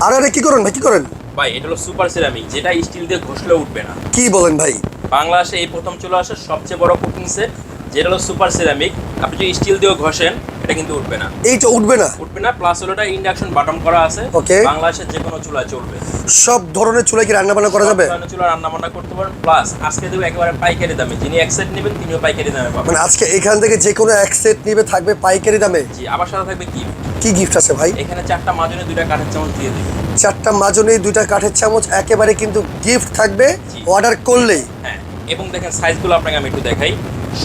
আর আরে কি করেন ভাই? কি করেন? ভাই এটা হলো সুপার সিরামিক যেটা স্টিল দিয়ে ঘষলে উঠবে না। কি বলেন ভাই? বাংলাদেশে এই প্রথম চলে আসে সবচেয়ে বড় কুকিং সেট যেটা হলো সুপার সিরামিক আপনি যদি স্টিল দিয়েও ঘষেন এটা কিন্তু উঠবে না। এইটা উঠবে না? উঠবে না প্লাস হলো এটা ইন্ডাকশন বাটন করা আছে। Okay. বাংলাদেশের যে কোনো চুলা চলবে। সব ধরনের চুলায় কি রান্না বান্না করা যাবে? চুলা রান্না বান্না করতে পারেন প্লাস আজকে দেবো একেবারে পাইকারি দামে। যিনি এক সেট নেবেন তিনিও পাইকারি দামে পাবেন। মানে আজকে এখান থেকে যে কোনো এক সেট নিবে থাকবে পাইকারি দামে? জি আবার সাথে থাকবে কি? কি গিফট আছে ভাই? এখানে চারটা মাজনে দুইটা কাঠের চামচ দিয়ে দিবে। চারটা মাজনে দুইটা কাঠের চামচ একেবারে কিন্তু গিফট থাকবে অর্ডার করলেই। হ্যাঁ। এবং দেখেন সাইজগুলো আপনাকে আমি একটু দেখাই।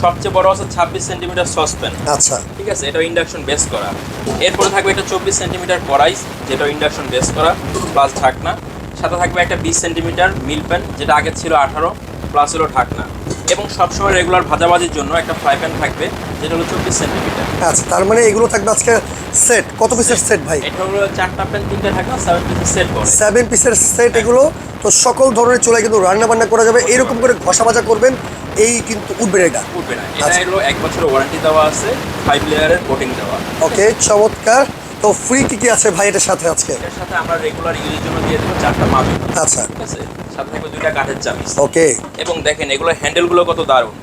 সবচেয়ে বড় আছে ছাব্বিশ সেন্টিমিটার সসপেন আচ্ছা। ঠিক আছে? এটা ইন্ডাকশন বেস করা। এরপরে থাকবে একটা চব্বিশ সেন্টিমিটার কড়াই যেটা ইন্ডাকশন বেস করা প্লাস ঢাকনা। সাথে থাকবে একটা বিশ সেন্টিমিটার মিল প্যান যেটা আগে ছিল আঠারো প্লাস হলো ঢাকনা। এবং সবসময় রেগুলার ভাজাভাজির জন্য একটা ফ্রাই প্যান থাকবে যেটা হলো চব্বিশ সেন্টিমিটার আচ্ছা তার মানে এগুলো থাকবে আজকে সেট কত পিসের সেট ভাই? এটা হলো চারটা প্যান তিনটে ঢাকনা সেভেন পিসের সেট করে সেভেন পিসের সেট এগুলো তো সকল ধরনের চুলায় কিন্তু রান্না বান্না করা যাবে। এরকম করে ঘষা ভাজা করবেন এই কিন্তু উঠবে না এটা। উঠবে না। এটা আচ্ছা। হলো এক বছরের ওয়ারেন্টি দেওয়া আছে ফাইভ লেয়ারের কোটিং দেওয়া। ওকে চমৎকার। তো ফ্রি কি কি আছে ভাই এটার সাথে আজকে? এর সাথে আমরা রেগুলার ইউজের জন্য দিয়ে দেব চারটা মাদুর। আচ্ছা। ঠিক আছে? সাথে থাকবে দুইটা কাঠের চাবি। ওকে এবং দেখেন এগুলো হ্যান্ডেলগুলো কত দারুণ।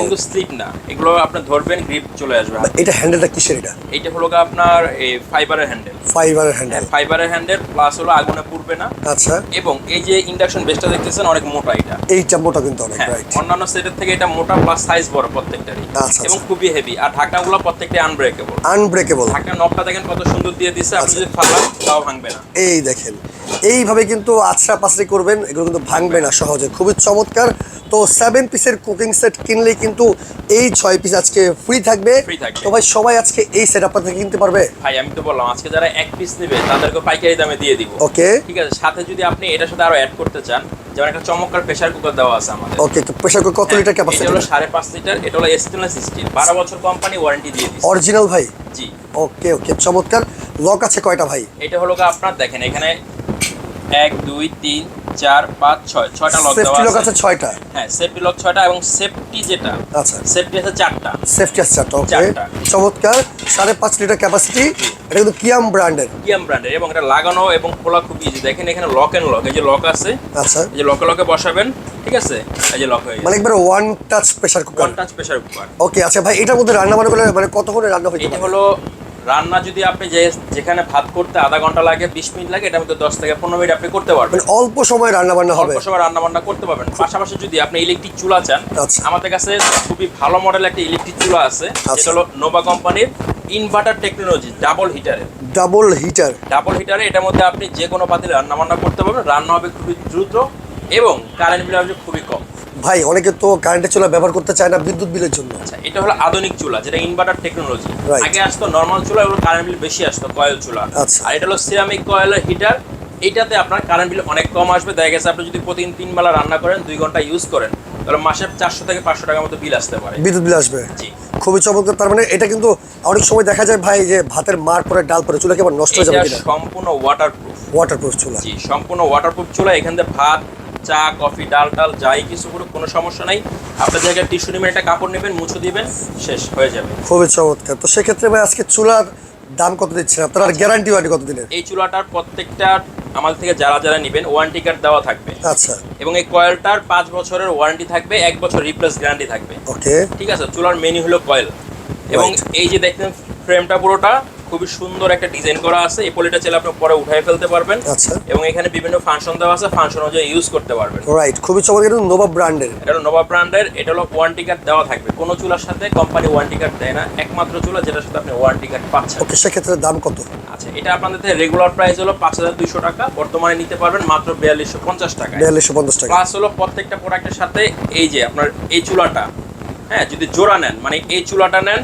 কিন্তু স্লিপ না। এগুলো আপনি ধরবেন গ্রিপ চলে আসবে এটা হ্যান্ডেলটা কিসের এটা? এইটা হলো আপনার এই ফাইবারের হ্যান্ডেল ফাইবারের হ্যান্ডেল ফাইবারের হ্যান্ডেল প্লাস হলো আগুনে পুড়বে না। আচ্ছা। এবং এই যে ইন্ডাকশন বেসটা দেখতেছেন অনেক মোটা এটা। এইটা মোটা কিন্তু অনেক হ্যাঁ রাইট অন্যান্য সেটের থেকে এটা মোটা প্লাস সাইজ বড় প্রত্যেকটারই। আচ্ছা, এবং আচ্ছা। খুবই হেভি আর ঢাকনাগুলো প্রত্যেকটাই আনব্রেকেবল আনব্রেকেবল ঢাকনার নবটা দেখেন কত সুন্দর দিয়ে দিচ্ছে আপনি আচ্ছা। যদি ফালান তাও ভাঙবে না। এই দেখেন। এইভাবে কিন্তু আছড়া পাছড়ি করবেন এগুলো কিন্তু ভাঙবে না সহজে। খুবই চমৎকার। তো সেভেন পিসের কুকিং সেট কিনলে কিন্তু এই ছয় পিস আজকে ফ্রি থাকবে। তো ভাই সবাই আজকে এই সেট আপনার থেকে কিনতে পারবে? ভাই আমি তো বললাম আজকে যারা এক পিস নেবে তাদেরকে পাইকারি দামে দিয়ে দিব। ওকে ঠিক আছে সাথে যদি আপনি এটার সাথে আরও অ্যাড করতে চান যেমন একটা চমৎকার প্রেসার কুকার দেওয়া আছে আমাদের। ওকে তো প্রেসার কুকার কত লিটার হ্যাঁ, এটা ক্যাপাসিটি হলো সাড়ে পাঁচ লিটার এটা হলো স্টেনলেস স্টিল বারো বছর কোম্পানি ওয়ারেন্টি দিয়ে দিচ্ছে। অরিজিনাল ভাই? জি। ওকে ওকে চমৎকার। লক আছে কয়টা ভাই? এটা হলো আপনার দেখেন এখানে এক দুই তিন চার পাঁচ ছয়। ছয়টা লক সেফটি লক আছে। ছয়টা? হ্যাঁ সেফটি লক ছয়টা এবং সেফটি যেটা আচ্ছা। সেফটি আছে চারটা। সেফটি আছে চারটা ওকে চমৎকার। সাড়ে পাঁচ লিটার ক্যাপাসিটি এটা কিন্তু কিয়াম ব্র্যান্ডের কিয়াম ব্র্যান্ডের এবং এটা লাগানো এবং খোলা খুব ইজি দেখেন এখানে লক এন্ড লক এই যে লক আছে আচ্ছা। এই যে লকে লকে বসাবেন ঠিক আছে? এই যে লক হয়ে মানে একবার one touch pressure cooker one touch pressure cooker okay আচ্ছা ভাই এটার মধ্যে রান্না বান্না করলে মানে কতক্ষণে রান্না হইতে এটা হলো রান্না যদি আপনি যে যেখানে ভাত করতে আধা ঘণ্টা লাগে বিশ মিনিট লাগে এটার মধ্যে দশ থেকে পনেরো মিনিট আপনি করতে পারবেন। মানে অল্প সময় রান্না বান্না হবে। অল্প সময় রান্না বান্না করতে পারবেন। পাশাপাশি যদি আপনি ইলেকট্রিক চুলা চান আচ্ছা। আমাদের কাছে খুবই ভালো মডেল একটা ইলেকট্রিক চুলা আছে। আচ্ছা। যেটা হলো নোভা কোম্পানির ইনভার্টার টেকনোলজি ডাবল হিটারে ডাবল হিটার। ডাবল হিটারে এটার মধ্যে আপনি যে কোনো পাতিলে রান্না বান্না করতে পারবেন। রান্না হবে খুবই দ্রুত এবং কারেন্ট বিল হবে খুবই কম। ভাই অনেকে তো কারেন্টের চুলা ব্যবহার করতে চায় না বিদ্যুৎ বিলের জন্য। আচ্ছা এটা হলো আধুনিক চুলা যেটা ইনভার্টার টেকনোলজি আগে আসতো নর্মাল চুলা এগুলো কারেন্ট বিল বেশি আসতো কয়েল চুলা। আচ্ছা। আর এটা হলো সিরামিক কয়েলের হিটার এইটাতে আপনার কারেন্ট বিল অনেক কম আসবে। দেখা গেছে আপনি যদি প্রতিদিন তিন বেলা রান্না করেন দুই ঘণ্টা ইউজ করেন তাহলে মাসে চারশো থেকে পাঁচশো টাকার মতো বিল আসতে পারে। বিদ্যুৎ বিল আসবে। জি। খুবই চমৎকার তার মানে এটা কিন্তু অনেক সময় দেখা যায় ভাই যে ভাতের মার পরে ডাল পরে চুলা কেমন নষ্ট হয়ে যাবে সম্পূর্ণ ওয়াটারপ্রুফ ওয়াটারপ্রুফ চুলা। জি সম্পূর্ণ ওয়াটারপ্রুফ চুলা এখান থেকে ভাত চা কফি ডাল টাল যাই কিছু করে কোনো সমস্যা নাই। আপনার জায়গায় টিস্যু নেবেন একটা কাপড় নেবেন মুছে দিবেন শেষ হয়ে যাবে। খুবই চমৎকার। তো সেক্ষেত্রে ভাই আজকে চুলার দাম কত দিচ্ছেন? আপনার। গ্যারান্টি ওয়ারেন্টি কত দিলেন? এই চুলাটার প্রত্যেকটা আমাদের থেকে যারা যারা নেবেন ওয়ারেন্টি কার্ড দেওয়া থাকবে। আচ্ছা। এবং এই কয়েলটার পাঁচ বছরের ওয়ারেন্টি থাকবে এক বছর রিপ্লেস গ্যারান্টি থাকবে। ওকে ঠিক আছে চুলার মেনু হলো কয়েল। এবং এই যে দেখতেন ফ্রেমটা পুরোটা খুবই সুন্দর একটা ডিজাইন করা আছে। এই পলিটা চাইলে আপনি পরে উঠাই ফেলতে পারবেন। আচ্ছা। এবং এখানে বিভিন্ন ফাংশন দেওয়া আছে। ফাংশন অনুযায়ী ইউজ করতে পারবেন। রাইট খুবই চমৎকার। কিন্তু নোভা ব্র্যান্ডের এটা নোভা ব্র্যান্ডের এটা হলো ওয়ারেন্টি কার্ড দেওয়া থাকবে। কোনো চুলার সাথে কোম্পানি ওয়ারেন্টি কার্ড দেয় না। একমাত্র চুলা যেটার সাথে আপনি ওয়ারেন্টি কার্ড পাচ্ছেন। ওকে সেক্ষেত্রে দাম কত? আচ্ছা এটা আপনাদের রেগুলার প্রাইস হলো পাঁচ হাজার দুইশো টাকা। বর্তমানে নিতে পারবেন মাত্র বিয়াল্লিশশো পঞ্চাশ টাকা বিয়াল্লিশশো পঞ্চাশ টাকা। প্লাস হলো প্রত্যেকটা প্রোডাক্টের সাথে এই যে আপনার এই চুলাটা। হ্যাঁ যদি জোড়া নেন মানে এই চুলাটা নেন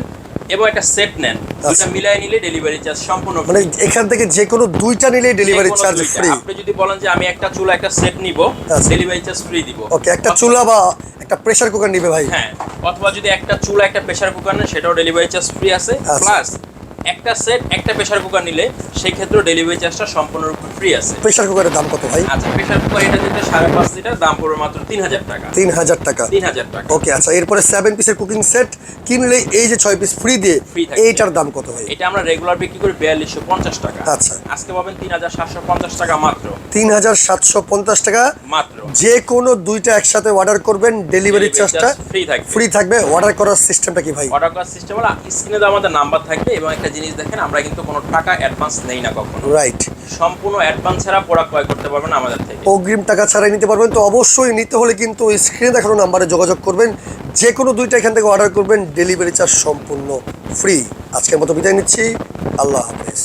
এবং একটা সেট নেন আচ্ছা। মিলাই নিলে ডেলিভারি চার্জ সম্পূর্ণ মানে এখান থেকে যে কোনো দুইটা নিলেই ডেলিভারি চার্জ ফ্রি আপনি যদি বলেন যে আমি একটা চুলা একটা সেট নিব আচ্ছা। ডেলিভারি চার্জ ফ্রি দিব ওকে একটা চুলা বা একটা প্রেসার কুকার নিবে ভাই হ্যাঁ অথবা যদি একটা চুলা একটা প্রেসার কুকার নেন সেটাও ডেলিভারি চার্জ ফ্রি আছে আচ্ছা। প্লাস একটা সেট একটা প্রেসার কুকার নিলে সেই ক্ষেত্রে ডেলিভারি চার্জটা সম্পূর্ণরূপে ফ্রি আছে। প্রেশার কুকারের দাম কত ভাই? আচ্ছা প্রেসার কুকার এটা যেটা সাড়ে পাঁচ লিটার দাম পড়বে মাত্র তিন হাজার টাকা। তিন হাজার টাকা। তিন হাজার টাকা। ওকে আচ্ছা এরপরে সেভেন পিসের কুকিং সেট কিনলে এই যে ছয় পিস ফ্রি দিয়ে। এইটার দাম কত ভাই? এটা আমরা রেগুলার বিক্রি করি বিয়াল্লিশশো পঞ্চাশ টাকা। আচ্ছা। আজকে পাবেন তিন হাজার সাতশো পঞ্চাশ টাকা মাত্র। তিন হাজার সাতশো পঞ্চাশ টাকা মাত্র। যে কোনো দুইটা একসাথে অর্ডার করবেন ডেলিভারি চার্জটা ফ্রি থাকবে। ফ্রি থাকবে। অর্ডার করার সিস্টেমটা কি ভাই? অর্ডার করার সিস্টেম হলো স্ক্রিনে আমাদের নাম্বার থাকবে এবং একটা জিনিস দেখেন আমরা কিন্তু কোনো টাকা অ্যাডভান্স নেই না কখনো। রাইট সম্পূর্ণ অ্যাডভান্স ছাড়া প্রোডাক্ট ক্রয় করতে পারবেন আমাদের থেকে। অগ্রিম টাকা ছাড়াই নিতে পারবেন তো অবশ্যই নিতে হলে কিন্তু ওই স্ক্রিনে দেখানো নাম্বারে যোগাযোগ করবেন। যে কোনো দুইটা এখান থেকে অর্ডার করবেন ডেলিভারি চার্জ সম্পূর্ণ ফ্রি আজকের মতো বিদায় নিচ্ছি আল্লাহ হাফেজ।